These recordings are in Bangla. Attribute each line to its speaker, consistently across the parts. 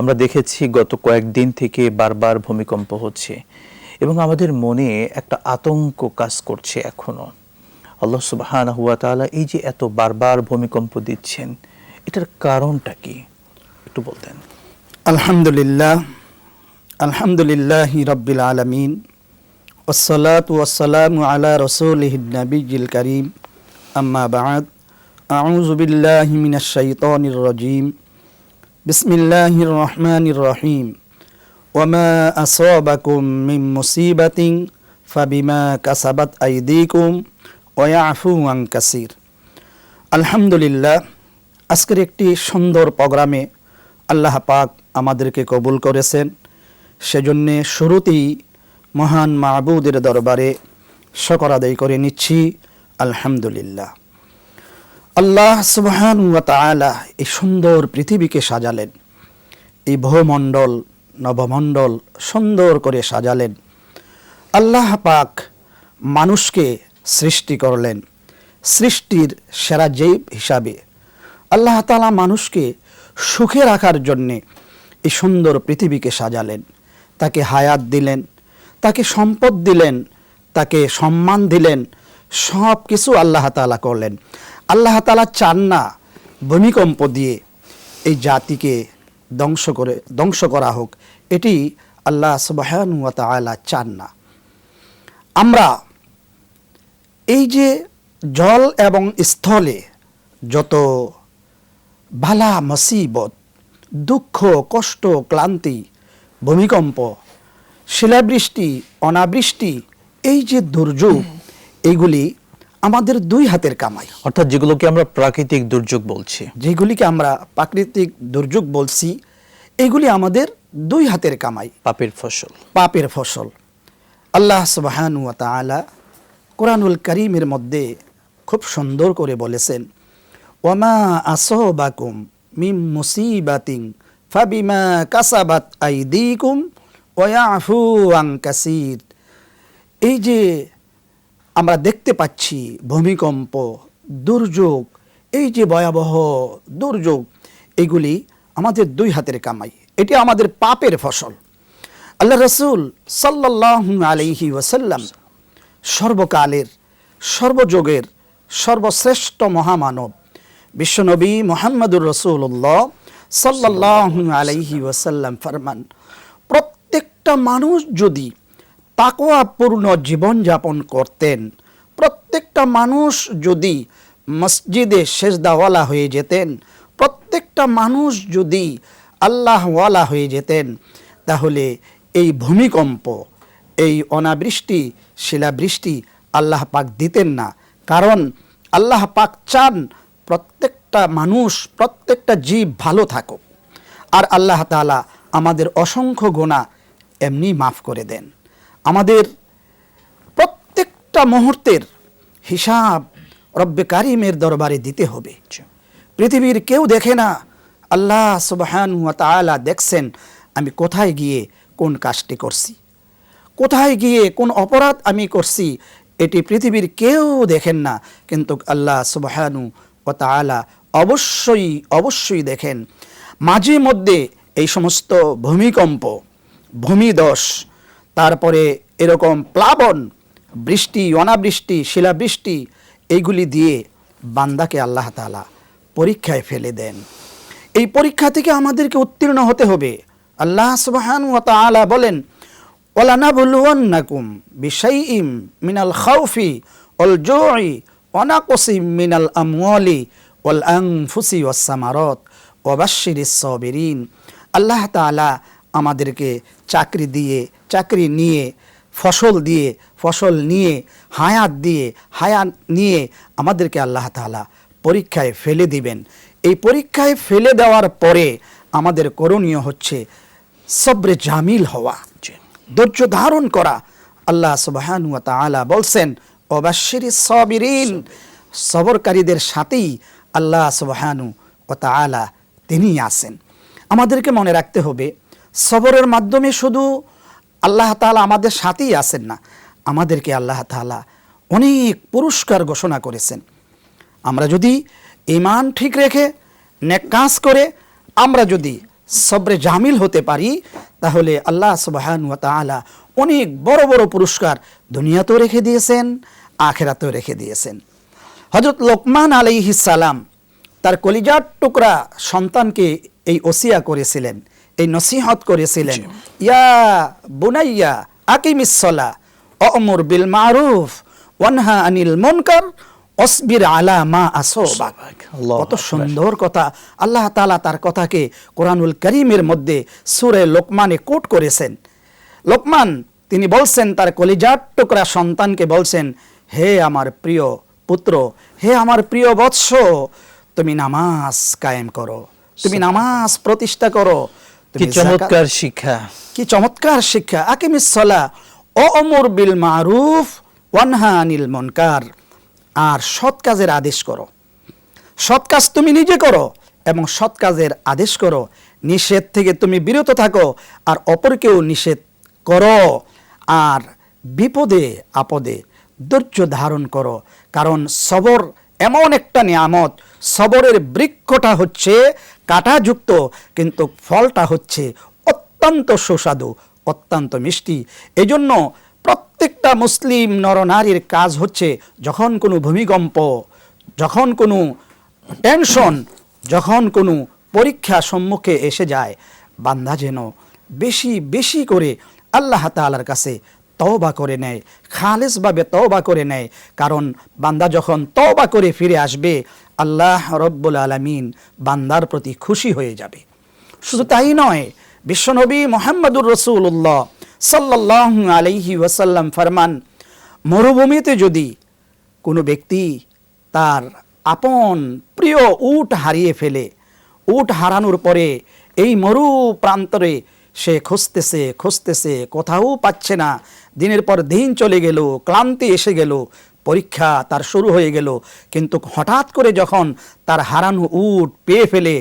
Speaker 1: আমরা দেখেছি গত কয়েকদিন থেকে বারবার ভূমিকম্প হচ্ছে এবং আমাদের মনে একটা আতঙ্ক কাজ করছে এখনও। আল্লাহ সুবহান হুয়া তাআলা এই যে এত বারবার ভূমিকম্প দিচ্ছেন, এটার কারণটা কি? একটু বলতেন।
Speaker 2: আলহামদুলিল্লাহ আলহামদুলিল্লাহ রব্বিল আলমিন ওসলাত ওয়াসালাম আলা রসুলিহ নবীল করিম, আম্মা বাদ, আউযু বিল্লাহি মিনাশ রাজিম বিসমিল্লাহির রহমানির রহিম ওয়ামা আসাবাকুম মিন মুসিবাতিন ফাবিমা কাসাবাত আইদিকুম ওয়া ইয়াফু আন কাসির। আলহামদুলিল্লাহ, আজকের একটি সুন্দর প্রোগ্রামে আল্লাহ পাক আমাদেরকে কবুল করেছেন। সেজন্যে শুরুতেই মহান মাহবুদের দরবারে শকর আদায় করে নিচ্ছি। আলহামদুলিল্লাহ। আল্লাহ সুবহান এই সুন্দর পৃথিবীকে সাজালেন। এই ভূমণ্ডল, নবমণ্ডল সুন্দর করে সাজালেন। আল্লাহ পাক মানুষকে সৃষ্টি করলেন। সৃষ্টির সেরা জীব হিসাবে। আল্লাহ তালা মানুষকে সুখে রাখার জন্যে এই সুন্দর পৃথিবীকে সাজালেন। তাকে হায়াত দিলেন, তাকে সম্পদ দিলেন, তাকে সম্মান দিলেন সব কিছু আল্লাহ তালা করলেন। আল্লাহ তালা চান না ভূমিকম্প দিয়ে এই জাতিকে ধ্বংস করে ধ্বংস করা হোক। এটি আল্লাহ সুবাহানুয়া তালা চান না। আমরা এই যে জল এবং স্থলে যত বালা মসিবত দুঃখ কষ্ট ক্লান্তি ভূমিকম্প শিলাবৃষ্টি অনাবৃষ্টি এই যে দুর্যোগ এইগুলি আমাদের দুই হাতের কামাই।
Speaker 1: অর্থাৎ যেগুলোকে আমরা প্রাকৃতিক দুর্যোগ বলছি।
Speaker 2: যেগুলিকে আমরা প্রাকৃতিক দুর্যোগ বলছি এগুলি আমাদের দুই হাতের কামাই।
Speaker 1: পাপের ফসল।
Speaker 2: পাপের ফসল। আল্লাহ সুবাহানু তাআলা কোরআনুল করিমের মধ্যে খুব সুন্দর করে বলেছেন ওয়ামা আসবাকুম মিম মুসিবাতিং ফাবিমা কাসাবাত আইদিকুম ওয়াফু আং কাসির। এই যে আমরা দেখতে পাচ্ছি ভূমিকম্প, দুর্যোগ, এই যে ভয়াবহ দুর্যোগ, এগুলি আমাদের দুই হাতের কামাই। এটি আমাদের পাপের ফসল। আল্লাহ রসুল সাল্লাহ আলহি ওয়াসাল্লাম সর্বকালের, সর্বযোগের, সর্বশ্রেষ্ঠ মহামানব, বিশ্বনবী মোহাম্মদুর রসুল্লাহ সাল্লাহ আলহি ওয়াসাল্লাম ফরমান। প্রত্যেকটা মানুষ যদি তাকোয়াপূর্ণ জীবনযাপন করতেন। প্রত্যেকটা মানুষ যদি মসজিদে শেষদাওয়ালা হয়ে যেতেন, প্রত্যেকটা মানুষ যদি আল্লাহওয়ালা হয়ে যেতেন, তাহলে এই ভূমিকম্প, এই অনাবৃষ্টি, শিলাবৃষ্টি আল্লাহ পাক দিতেন না। কারণ আল্লাহ পাক চান প্রত্যেকটা মানুষ, প্রত্যেকটা জীব ভালো থাকুক। আর আল্লাহ তালা আমাদের অসংখ্য গোনা এমনি মাফ করে দেন। আমাদের প্রত্যেকটা মুহূর্তের হিসাব রব্বে কারিমের দরবারে দিতে হবে। পৃথিবীর কেউ দেখে না আল্লাহ সুবহান তাআলা দেখছেন আমি কোথায় গিয়ে কোন কাজটি করছি? কোথায় গিয়ে কোন অপরাধ আমি করছি এটি পৃথিবীর কেউ দেখেন না কিন্তু আল্লাহ সুবহানু ও তাআলা অবশ্যই অবশ্যই দেখেন। মাঝে মধ্যে এই সমস্ত ভূমিকম্প ভূমিদশ তারপরে এরকম প্লাবন, বৃষ্টি, অনাবৃষ্টি, শিলাবৃষ্টি এইগুলি দিয়ে বান্দাকে আল্লাহ তালা পরীক্ষায় ফেলে দেন। এই পরীক্ষা থেকে আমাদেরকে উত্তীর্ণ হতে হবে। আল্লাহ সুবহান ওয়া তাআলা বলেন, ওয়ালানাবলুওয়ান্নাকুম বিশাইইম মিনাল খাউফি অল জুই ওয়া নাকসিম মিনাল আমওয়ালি ওয়াল আনফুসি ওয়াস সামারাত ওয়া বাশশিরিস সাবিরিন। আল্লাহ তাআলা আমাদেরকে চাকরি দিয়ে চাকরি নিয়ে ফসল দিয়ে ফসল নিয়ে হায়াত দিয়ে হায়াত নিয়ে আমাদেরকে আল্লাহ তাআলা পরীক্ষায় ফেলে দিবেন। এই পরীক্ষায় ফেলে দেওয়ার পরে আমাদের করণীয় হচ্ছে সবরে জামিল হওয়া। ধৈর্য ধারণ করা। আল্লাহ সুবহানু ওয়া তাআলা বলছেন অবাশিরি সবিরিন সবরকারীদের সাথেই আল্লাহ সুবহানু ও তাআলা তিনি আছেন। আমাদেরকে মনে রাখতে হবে সবরের মাধ্যমে শুধু আল্লাহ তাআলা আমাদের সাথেই আছেন না, আমাদেরকে আল্লাহ তাআলা অনেক পুরস্কার ঘোষণা করেছেন। আমরা যদি ইমান ঠিক রেখে নেক কাজ করে আমরা যদি সবরে জামিল হতে পারি, তাহলে আল্লাহ সুবাহান ওয়া তাআলা অনেক বড় বড় পুরস্কার দুনিয়াতেও রেখে দিয়েছেন, আখেরাতেও রেখে দিয়েছেন। হজরত লোকমান আলাইহিস সালাম তার কলিজার টুকরা সন্তানকে এই ওসিয়া করেছিলেন। এই নসিহত করেছিলেন। ইয়া বুনাইয়া আকিমিসলা অমর বিল মারুফ ওয়ানহা আনিল মুনকার অসবির আলা মা আসোবাক। কত সুন্দর কথা। আল্লাহ তাআলা তার কথাকে কোরআনুল করিমের মধ্যে সুরে লোকমানে কোট করেছেন। লোকমান তিনি বলছেন তার কলিজার টুকরা সন্তানকে বলছেন হে আমার প্রিয় পুত্র হে আমার প্রিয় বৎস তুমি নামাজ কায়েম করো। তুমি নামাজ প্রতিষ্ঠা করো।
Speaker 1: কি চমৎকার শিক্ষা।
Speaker 2: কি চমৎকার শিক্ষা। আকিমিস সলা ও অমর বিল মারুফ ওয়ানহা আনিল মনকার। আর সৎ কাজের আদেশ করো। সৎ কাজ তুমি নিজে করো এবং সৎ কাজের আদেশ করো। নিষেধ থেকে তুমি বিরত থাকো আর অপরকেও নিষেধ করো। আর বিপদে আপদে ধৈর্য ধারণ করো। কারণ সবর এমন একটা নিয়ামত, সবরের বৃক্ষটা হচ্ছে কাঁটাযুক্ত, কিন্তু ফলটা হচ্ছে অত্যন্ত সুস্বাদু, অত্যন্ত মিষ্টি। এজন্য প্রত্যেকটা মুসলিম নরনারীর কাজ হচ্ছে যখন কোনো ভূমিকম্প, যখন কোনো টেনশন, যখন কোনো পরীক্ষা সম্মুখে এসে যায়, বান্দা যেন বেশি বেশি করে আল্লাহ তাআলার কাছে তওবা করে নেয়, খালেসভাবে তওবা করে নেয়। কারণ বান্দা যখন তওবা করে ফিরে আসবে, আল্লাহ রব্বুল আলামিন বান্দার প্রতি খুশি হয়ে যাবে। শুধু তাই নয়, বিশ্বনবী মোহাম্মদুর রসুল্লাহ সাল্লাহ আলাইহি ওয়াসাল্লাম ফরমান, মরুভূমিতে যদি কোনো ব্যক্তি তার আপন প্রিয় উট হারিয়ে ফেলে, উট হারানোর পরে এই মরু প্রান্তরে সে খুঁজতেছে খুঁজতেছে কোথাও পাচ্ছে না। দিনের পর দিন চলে গেল ক্লান্তি এসে গেল পরীক্ষা তার শুরু হয়ে গেল। কিন্তু হঠাৎ করে যখন তার হারানো উট পেয়ে ফেলে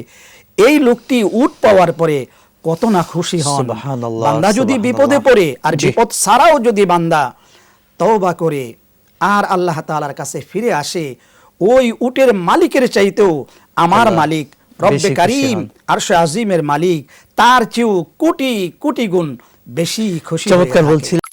Speaker 2: এই লোকটি উট পাওয়ার পরে কত না খুশি হন। বান্দা যদি বিপদে। পড়ে আর বিপদ ছাড়াও যদি বান্দা তওবা করে আর আল্লাহ তাআলার কাছে ফিরে আসে ওই উটের মালিকের চাইতেও আমার মালিক রব্বে কারিম আরশে আজিমের মালিক তার চেয়েও কোটি কোটি গুণ বেশি খুশি
Speaker 1: চমৎকার
Speaker 2: বলছিল
Speaker 1: বলছিলেন।